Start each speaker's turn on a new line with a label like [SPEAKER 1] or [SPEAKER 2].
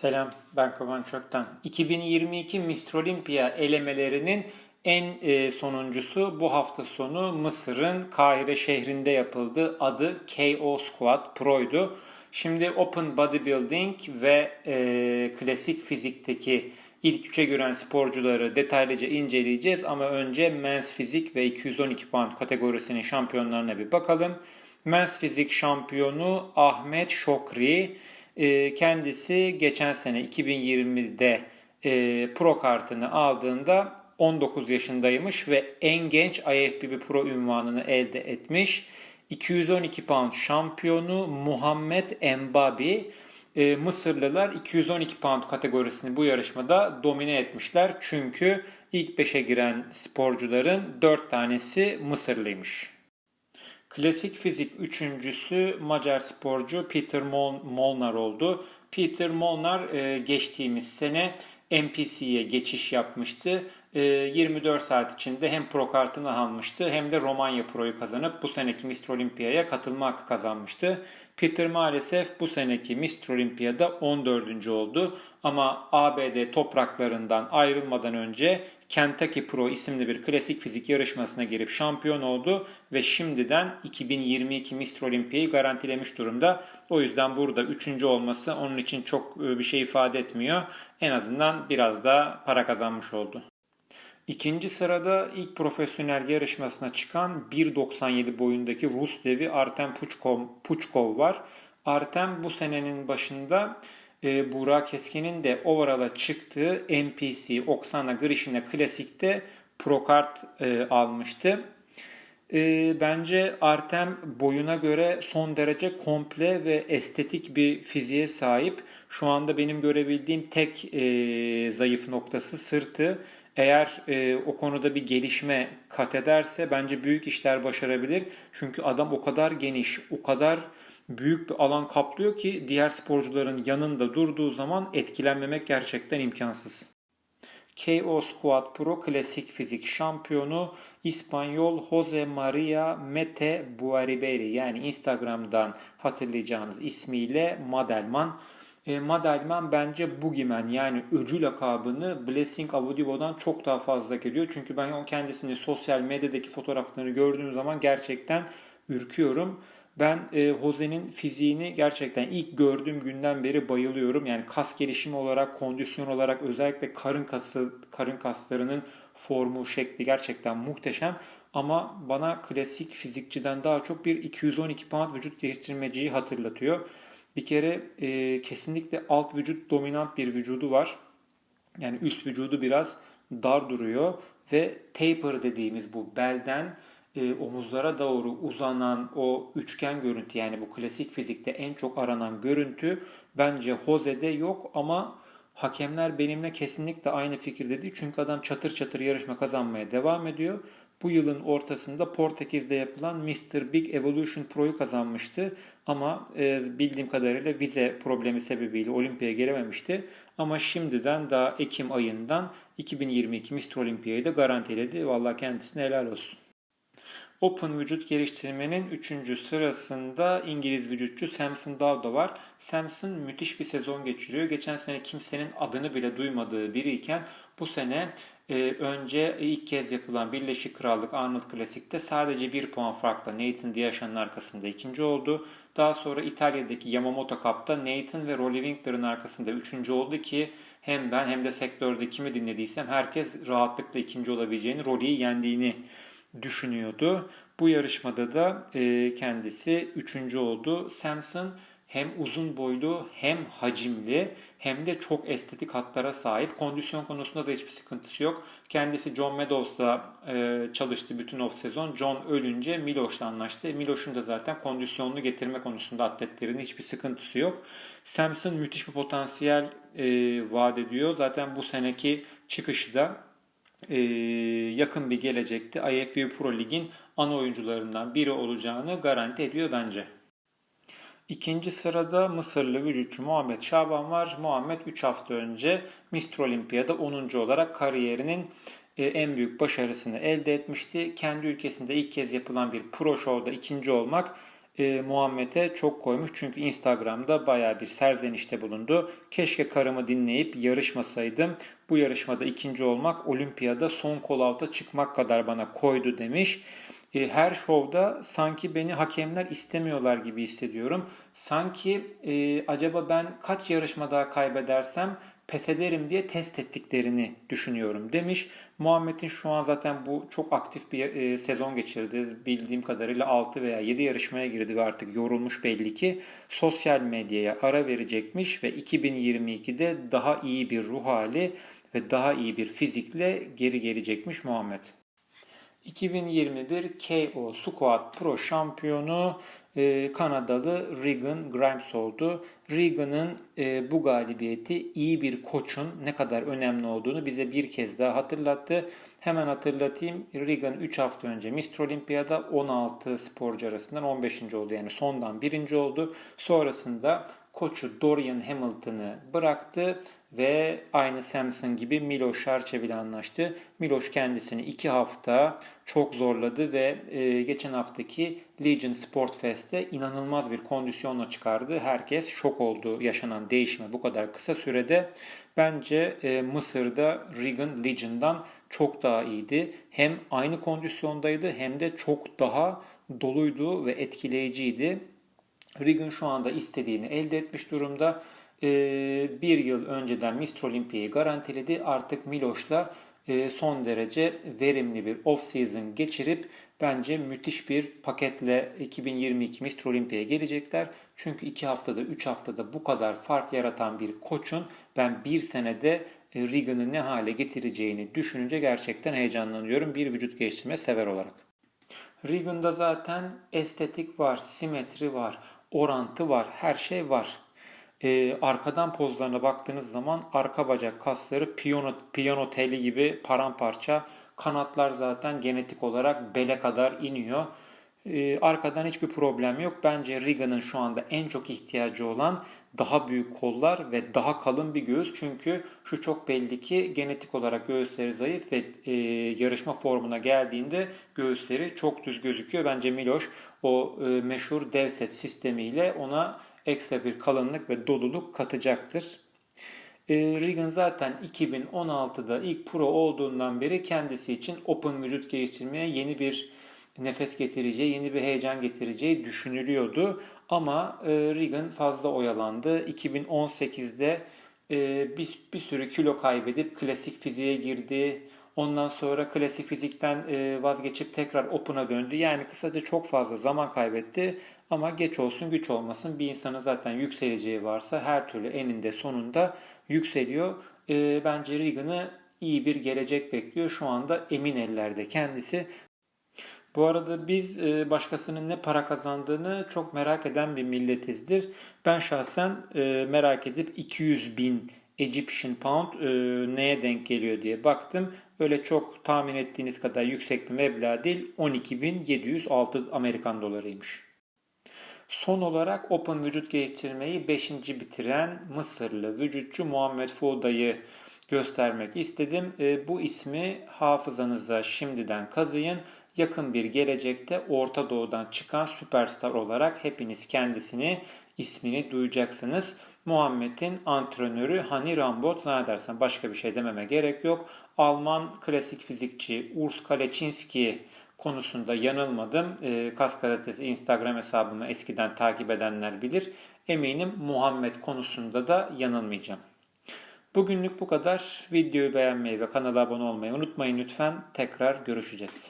[SPEAKER 1] Selam, ben Kovan Çökten. 2022 Mr. Olympia elemelerinin en e, sonuncusu bu hafta sonu Mısır'ın Kahire şehrinde yapıldı. Adı KO Squad Pro'ydu. Şimdi Open Bodybuilding ve e, klasik fizikteki ilk üçe giren sporcuları detaylıca inceleyeceğiz. Ama önce Men's Fizik ve 212 pound kategorisinin şampiyonlarına bir bakalım. Men's Fizik şampiyonu Ahmet Şokri. Ee, kendisi geçen sene 2020'de e, pro kartını aldığında 19 yaşındaymış ve en genç IFBB Pro ünvanını elde etmiş. 212 pound şampiyonu Muhammed Embabi. E, Mısırlılar 212 pound kategorisini bu yarışmada domine etmişler. Çünkü ilk 5'e giren sporcuların 4 tanesi Mısırlıymış. Klasik fizik üçüncüsü Macar sporcu Peter Molnar oldu. Peter Molnar e, geçtiğimiz sene NPC'ye geçiş yapmıştı. 24 e, saat içinde hem pro kartını almıştı hem de Romanya Pro'yu kazanıp bu seneki Mr. Olympia'ya katılma hakkı kazanmıştı. Peter maalesef bu seneki Mr. Olympia'da 14. oldu ama ABD topraklarından ayrılmadan önce Kentucky Pro isimli bir klasik fizik yarışmasına girip şampiyon oldu ve şimdiden 2022 Mr. Olympia'yı garantilemiş durumda. O yüzden burada 3. olması onun için çok e, bir şey ifade etmiyor. En azından biraz da para kazanmış oldu. İkinci sırada ilk profesyonel yarışmasına çıkan 1.97 boyundaki Rus devi Artem Puchkov, var. Artem bu senenin başında e, Burak Keskin'in de overall'a çıktığı NPC Oksana Grishina Klasik'te pro kart e, almıştı. E, bence Artem boyuna göre son derece komple ve estetik bir fiziğe sahip. Şu anda benim görebildiğim tek e, zayıf noktası sırtı. Eğer e, o konuda bir gelişme kat ederse bence büyük işler başarabilir. Çünkü adam o kadar geniş, o kadar büyük bir alan kaplıyor ki diğer sporcuların yanında durduğu zaman etkilenmemek gerçekten imkansız. KO Squad Pro Klasik Fizik şampiyonu İspanyol Jose Maria Mete Buariberi yani Instagram'dan hatırlayacağınız ismiyle Madelman. E, Madelman bence Boogeyman yani öcü lakabını Blessing Avudivo'dan çok daha fazla geliyor. Çünkü ben kendisini sosyal medyadaki fotoğraflarını gördüğüm zaman gerçekten ürküyorum. Ben e, Jose'nin fiziğini gerçekten ilk gördüğüm günden beri bayılıyorum. Yani kas gelişimi olarak, kondisyon olarak özellikle karın kası, karın kaslarının formu, şekli gerçekten muhteşem. Ama bana klasik fizikçiden daha çok bir 212 pound vücut geliştirmeciyi hatırlatıyor. Bir kere e, kesinlikle alt vücut dominant bir vücudu var. Yani üst vücudu biraz dar duruyor ve taper dediğimiz bu belden e, omuzlara doğru uzanan o üçgen görüntü yani bu klasik fizikte en çok aranan görüntü bence Jose'de yok ama hakemler benimle kesinlikle aynı fikirde değil. Çünkü adam çatır çatır yarışma kazanmaya devam ediyor. Bu yılın ortasında Portekiz'de yapılan Mr. Big Evolution Pro'yu kazanmıştı. Ama e, bildiğim kadarıyla vize problemi sebebiyle olimpiyaya gelememişti. Ama şimdiden daha Ekim ayından 2022 Mr. Olimpiyayı da garantiledi. Vallahi kendisine helal olsun. Open vücut geliştirmenin 3. sırasında İngiliz vücutçu Samson Dowda var. Samson müthiş bir sezon geçiriyor. Geçen sene kimsenin adını bile duymadığı biriyken bu sene e, önce ilk kez yapılan Birleşik Krallık Arnold Klasik'te sadece bir puan farkla Nathan Diasha'nın arkasında ikinci oldu. Daha sonra İtalya'daki Yamamoto Cup'ta Nathan ve Rolly Winkler'ın arkasında üçüncü oldu ki hem ben hem de sektörde kimi dinlediysem herkes rahatlıkla ikinci olabileceğini, Rolly'yi yendiğini düşünüyordu. Bu yarışmada da e, kendisi üçüncü oldu. Samson hem uzun boylu hem hacimli hem de çok estetik hatlara sahip. Kondisyon konusunda da hiçbir sıkıntısı yok. Kendisi John Meadows'la e, çalıştı bütün off sezon. John ölünce Miloş'la anlaştı. Miloş'un da zaten kondisyonunu getirme konusunda atletlerinin hiçbir sıkıntısı yok. Samson müthiş bir potansiyel e, vaat ediyor. Zaten bu seneki çıkışı da e, yakın bir gelecekte IFBB Pro Lig'in ana oyuncularından biri olacağını garanti ediyor bence. İkinci sırada Mısırlı vücutçu Muhammed Şaban var. Muhammed 3 hafta önce Mr. Olimpiyada 10. olarak kariyerinin e, en büyük başarısını elde etmişti. Kendi ülkesinde ilk kez yapılan bir pro show'da ikinci olmak e, Muhammed'e çok koymuş. Çünkü Instagram'da baya bir serzenişte bulundu. Keşke karımı dinleyip yarışmasaydım. Bu yarışmada ikinci olmak olimpiyada son kol çıkmak kadar bana koydu demiş. E, her şovda sanki beni hakemler istemiyorlar gibi hissediyorum. Sanki e, acaba ben kaç yarışma daha kaybedersem pes ederim diye test ettiklerini düşünüyorum demiş. Muhammed'in şu an zaten bu çok aktif bir e, sezon geçirdi. Bildiğim kadarıyla 6 veya 7 yarışmaya girdi ve artık yorulmuş belli ki. Sosyal medyaya ara verecekmiş ve 2022'de daha iyi bir ruh hali ve daha iyi bir fizikle geri gelecekmiş Muhammed. 2021 KO Squat Pro şampiyonu e, Kanadalı Regan Grimes oldu. Regan'ın e, bu galibiyeti iyi bir koçun ne kadar önemli olduğunu bize bir kez daha hatırlattı. Hemen hatırlatayım. Regan 3 hafta önce Mr. Olympia'da 16 sporcu arasından 15. oldu. Yani sondan birinci oldu. Sonrasında koçu Dorian Hamilton'ı bıraktı ve aynı Samson gibi Miloš Šarčev ile anlaştı. Miloš kendisini iki hafta çok zorladı ve e, geçen haftaki Legion Sport Fest'te inanılmaz bir kondisyonla çıkardı. Herkes şok oldu yaşanan değişme bu kadar kısa sürede. Bence e, Mısır'da Regan Legion'dan çok daha iyiydi. Hem aynı kondisyondaydı hem de çok daha doluydu ve etkileyiciydi. Regan şu anda istediğini elde etmiş durumda. Ee, bir yıl önceden Mr. Olympia'yı garantiledi. Artık Miloş'la e, son derece verimli bir off-season geçirip bence müthiş bir paketle 2022 Mr. Olympia'ya gelecekler. Çünkü 2 haftada 3 haftada bu kadar fark yaratan bir koçun ben bir senede e, Regan'ı ne hale getireceğini düşününce gerçekten heyecanlanıyorum bir vücut geliştirme sever olarak. Regan'da zaten estetik var, simetri var, orantı var, her şey var. Ee, arkadan pozlarına baktığınız zaman arka bacak kasları piyano, piyano teli gibi paramparça. Kanatlar zaten genetik olarak bele kadar iniyor. Ee, arkadan hiçbir problem yok. Bence Riga'nın şu anda en çok ihtiyacı olan daha büyük kollar ve daha kalın bir göğüs. Çünkü şu çok belli ki genetik olarak göğüsleri zayıf ve e, yarışma formuna geldiğinde göğüsleri çok düz gözüküyor. Bence Miloş o e, meşhur dev set sistemiyle ona ekstra bir kalınlık ve doluluk katacaktır. E, Regan zaten 2016'da ilk pro olduğundan beri kendisi için open vücut geliştirmeye yeni bir nefes getireceği, yeni bir heyecan getireceği düşünülüyordu. Ama e, Regan fazla oyalandı. 2018'de e, bir, bir sürü kilo kaybedip klasik fiziğe girdi. Ondan sonra klasik fizikten e, vazgeçip tekrar Open'a döndü. Yani kısaca çok fazla zaman kaybetti. Ama geç olsun güç olmasın bir insanın zaten yükseleceği varsa her türlü eninde sonunda yükseliyor. E, bence Regan'ı iyi bir gelecek bekliyor. Şu anda emin ellerde kendisi. Bu arada biz e, başkasının ne para kazandığını çok merak eden bir milletizdir. Ben şahsen e, merak edip 200 bin Egyptian Pound e, neye denk geliyor diye baktım. Öyle çok tahmin ettiğiniz kadar yüksek bir meblağ değil. 12.706 Amerikan dolarıymış. Son olarak Open vücut geliştirmeyi 5. bitiren Mısırlı vücutçu Muhammed Fouda'yı göstermek istedim. Bu ismi hafızanıza şimdiden kazıyın yakın bir gelecekte Orta Doğu'dan çıkan süperstar olarak hepiniz kendisini, ismini duyacaksınız. Muhammed'in antrenörü Hani Rambot zannedersem başka bir şey dememe gerek yok. Alman klasik fizikçi Urs Kaleçinski konusunda yanılmadım. E, Kas Gazetesi Instagram hesabımı eskiden takip edenler bilir. Eminim Muhammed konusunda da yanılmayacağım. Bugünlük bu kadar. Videoyu beğenmeyi ve kanala abone olmayı unutmayın lütfen. Tekrar görüşeceğiz.